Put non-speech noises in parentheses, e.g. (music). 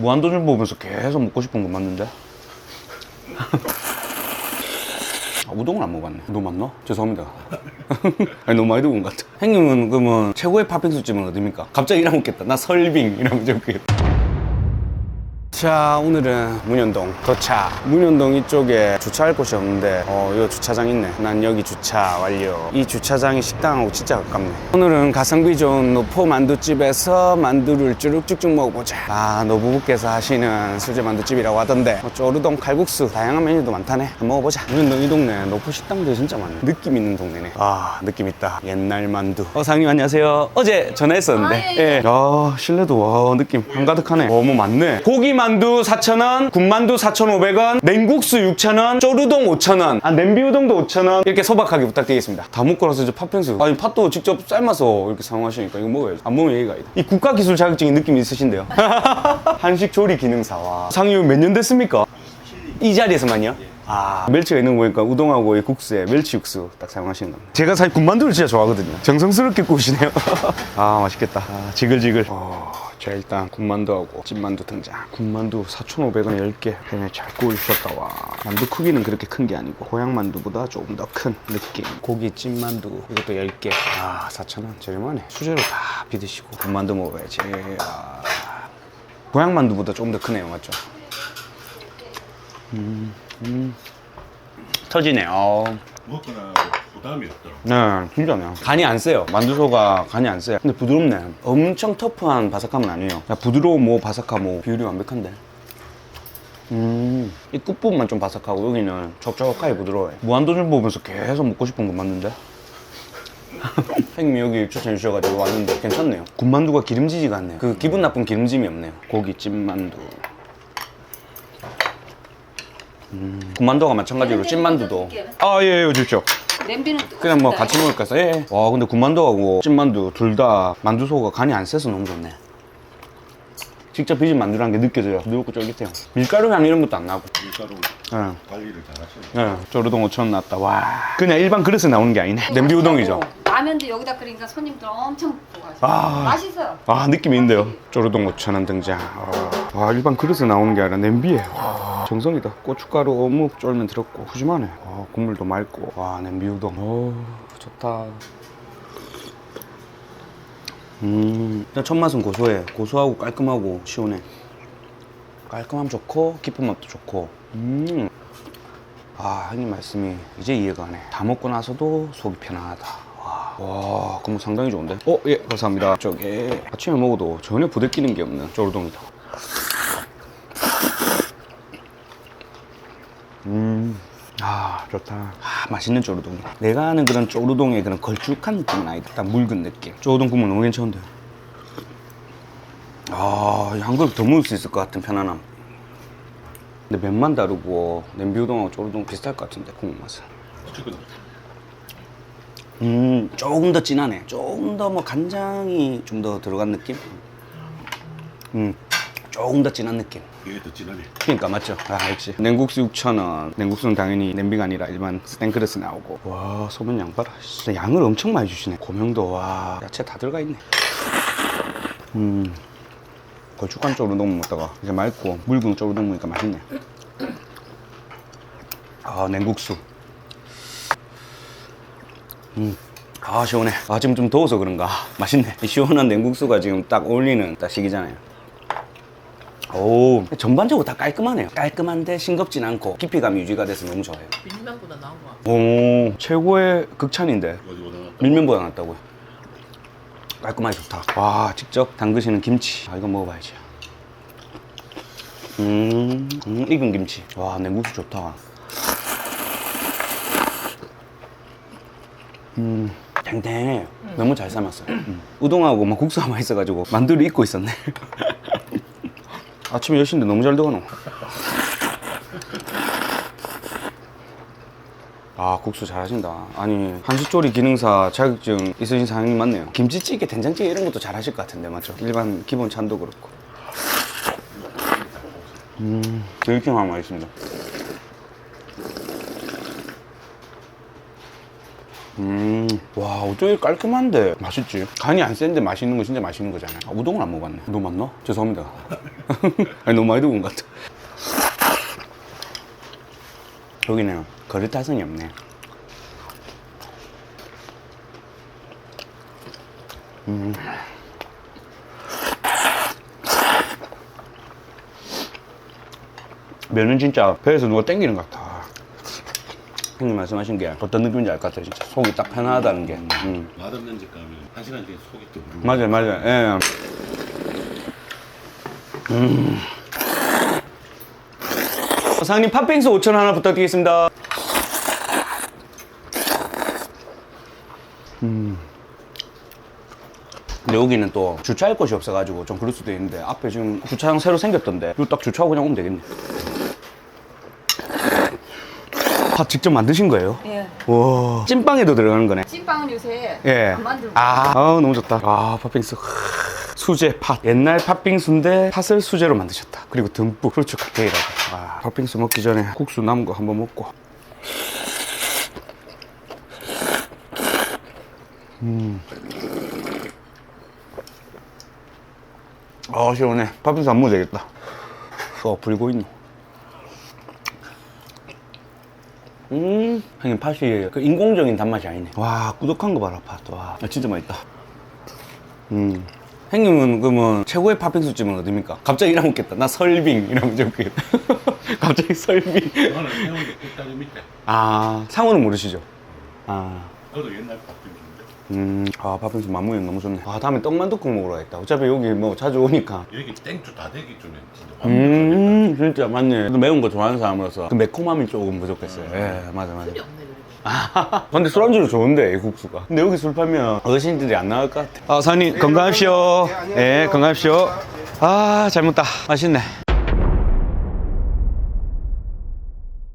무한도전 보면서 계속 먹고 싶은 거 맞는데? 아, 우동을 안 먹었네. 너무 맞나? 죄송합니다. (laughs) 아니, 너무 많이 들어온 것 같아. 형님은 그러면 최고의 팥빙수 집은 어디입니까? 갑자기 이러 먹겠다. 나 설빙 이러면 적겠다. 자 오늘은 문현동 도착. 문현동 이쪽에 주차할 곳이 없는데 어 여기 주차장 있네. 난 여기 주차 완료. 이 주차장이 식당하고 진짜 가깝네. 오늘은 가성비 좋은 노포 만두집에서 만두를 쭉쭉쭉 먹어보자. 아 노부부께서 하시는 수제 만두집이라고 하던데 뭐 쪼르동 칼국수 다양한 메뉴도 많다네. 한번 먹어보자. 문현동 이 동네 노포 식당들 진짜 많네. 느낌 있는 동네네. 아 느낌 있다. 옛날 만두. 어 사장님 안녕하세요. 어제 전화했었는데. 아, 예, 예. 야 실내도 와 느낌 한가득하네. 어뭐 많네. 고기 만두 4,000원 군만두 4,500원 냉국수 6,000원 쪼르동 5,000원 아 냄비 우동도 5,000원 이렇게 소박하게 부탁드리겠습니다. 다 먹고 나서 이제 팥빙수. 아니 팥도 직접 삶아서 이렇게 사용하시니까 이거 먹어야죠. 안 먹으면 예의가 아니다. 이 국가기술 자격증인 느낌이 있으신데요. (laughs) 한식 조리 기능사 와 상유 몇 년 됐습니까? 이 자리에서만요? 아 멸치가 있는 거 보니까 우동하고 이 국수에 멸치 육수 딱 사용하시는 겁니다. 제가 사실 군만두를 진짜 좋아하거든요. 정성스럽게 구우시네요. (laughs) 아 맛있겠다. 아, 지글지글. 어, 자 일단 군만두하고 찐만두 등장 군만두 4,500원 10개 네, 잘 구워주셨다 와 만두 크기는 그렇게 큰 게 아니고 고향 만두보다 조금 더 큰 느낌 고기 찐만두 이것도 10개 아 4,000원 저렴하네 수제로 다 비드시고 군만두 먹어야지 아. 고향 만두보다 조금 더 크네요 맞죠? 터지네. 어. 먹거나 부담이 없더라고. 네, 진짜네. 간이 안 세요. 만두소가 간이 안 세요. 근데 부드럽네. 엄청 터프한 바삭함은 아니에요. 야, 부드러워 뭐 바삭하 뭐 비율이 완벽한데. 음, 이 끝부분만 좀 바삭하고 여기는 촉촉하게 부드러워요. 무한도전 보면서 계속 먹고 싶은 거 맞는데? (laughs) 형님이 여기 추천해 주셔가지고 왔는데 괜찮네요. 군만두가 기름지지가 않네요. 그 기분 나쁜 기름짐이 없네요. 고기 찐만두. 음, 군만두가 마찬가지로 찐만두도. 아, 예, 예, 주십시오. 냄비는. 그냥 뭐 같이 먹을까 해서. 예, 예. 와 근데 군만두하고 찐만두 둘 다 만두소가 간이 안 세서 너무 좋네. 직접 빚은 만두라는 게 느껴져요. 부드럽고 쫄깃해요. 밀가루 향 이런 것도 안 나고. 밀가루 예. 관리를 잘하시네. 예. 쪼르동 5천 원 났다. 와. 그냥 일반 그릇에 나오는 게 아니네. 냄비 우동이죠. 라면도 여기다 끓이니까 손님들 엄청 좋아하시고. 아. 맛있어요. 아 느낌이 있는데요. 쪼르동 5천 원 등장. 아, 와 일반 그릇에 나오는 게 아니라 냄비에. 와 정성이다 고춧가루 어묵 쫄면 들었고 푸짐하네 와 국물도 맑고 와 냄비 우동 오 좋다 음 일단 첫 맛은 고소해 고소하고 깔끔하고 시원해 깔끔함 좋고 깊은 맛도 좋고 음 아, 형님 말씀이 이제 이해가 가네. 다 먹고 나서도 속이 편하다. 와, 와, 그럼 상당히 좋은데? 어, 예, 감사합니다. 저게 아침에 먹어도 전혀 부대끼는 게 없는 쪼르동이다. 음, 아, 좋다. 아, 맛있는 쪼르동이네. 내가 아는 그런 쪼르동의 그런 걸쭉한 느낌은 아니다. 딱 묽은 느낌. 쪼르동 국물 너무 괜찮은데? 아, 한 그릇 더 먹을 수 있을 것 같은 편안함. 근데 면만 다르고 냄비 우동하고 쪼르동 비슷할 것 같은데 국물 맛은 음 조금 더 진하네 조금 더 뭐 간장이 좀 더 들어간 느낌 음 조금 더 진한 느낌. 이게 더 진하네. 그러니까 맞죠? 아 역시 냉국수 6,000원. 냉국수는 당연히 냄비가 아니라 일반 스텐그릇에 나오고. 와 소면 양 봐라. 진짜 양을 엄청 많이 주시네. 고명도 와 야채 다 들어가 있네. 음 걸쭉한 쪼르동 먹다가 이제 맑고 묽은 쪼르동 먹으니까 맛있네. 아 냉국수. 음. 아 시원해. 아 지금 좀 더워서 그런가? 맛있네. 이 시원한 냉국수가 지금 딱 어울리는 딱 시기잖아요 오 전반적으로 다 깔끔하네요. 깔끔한데 싱겁진 않고 깊이감이 유지가 돼서 너무 좋아요. 밀면보다 나은 것 같아. 오 최고의 극찬인데. 밀면보다 낫다고요? 깔끔하게 좋다. 와 직접 담그시는 김치. 아 이거 먹어봐야지. 음, 음 익은 김치. 와 냉국수 좋다. 음 탱탱해. 너무 잘 삶았어요. 음. 우동하고 막 국수가 맛있어가지고 만두를 잊고 있었네 (laughs) 아침에 10시인데 너무 잘 들어가노. 아 국수 잘하신다. 아니 한식조리 기능사 자격증 있으신 사장님 맞네요. 김치찌개 된장찌개 이런 것도 잘하실 것 같은데 맞죠? 일반 기본 찬도 그렇고. 음 이렇게 하면 맛있습니다 음, 와, 어떻게 깔끔한데 맛있지? 간이 안 센데 맛있는 거 진짜 맛있는 거잖아요. 아, 우동을 안 먹어봤네. 너무 맞나? 죄송합니다. (laughs) 아니, 너무 많이 온것 같아. 여기는 그릇 타선이 없네. 면은 진짜 배에서 누가 땡기는 것 같아. 형님 말씀하신 게 어떤 느낌인지 알 것 같아요. 진짜 속이 딱 편하다는 게. 음. 맛없는 집 가면 한 시간 뒤에 속이 또 부르고. 맞아요, 맞아요. 예. 음. 사장님 팥빙수 5천 하나 부탁드리겠습니다. 음. 근데 여기는 또 주차할 곳이 없어가지고 좀 그럴 수도 있는데 앞에 지금 주차장 새로 생겼던데 이거 딱 주차하고 그냥 오면 되겠네. 팥 직접 만드신 거예요? 예. 와 찐빵에도 들어가는 거네. 찐빵은 요새 예. 안 만들고. 아, 아우, 너무 좋다. 아, 팥빙수. 수제 팥. 옛날 팥빙수인데 팥을 수제로 만드셨다. 그리고 듬뿍 후추 칵테일하고. 아, 팥빙수 먹기 전에 국수 남은 거 한번 먹고. 음. 아, 시원해. 팥빙수 안 먹어도 되겠다. 어, 불고 있노. 음, 형님 팥이 그 인공적인 단맛이 아니네. 와, 꾸덕한 거 봐라, 팥. 와, 아, 진짜 맛있다. 음. 형님은 그러면 최고의 팥빙수 집은 어디입니까? 갑자기 이름 묻겠다. 나 설빙 이러면 좋겠다. (laughs) 갑자기 설빙. 해운대 밑에. 아, 상호는 모르시죠? 아. 너도 옛날 밥집인데. 음, 아, 팥빙수 마무리 너무 좋네. 아, 다음에 떡만둠국 먹으러 가겠다. 어차피 여기 뭐 자주 오니까. 여기 땡주 다 되기 전에 진짜 음, 진짜 맞네. 또 매운 거 좋아하는 사람으로서 그 매콤함이 조금 부족했어요. 예, 맞아, 맞아. 아, (laughs) 근데 술안주로 좋은데, 이 국수가. 근데 여기 술 팔면 어르신들이 안 나올 것 같아. 아, 사장님, 건강하십시오. 예, 건강하십시오. 아, 잘 먹다. 맛있네.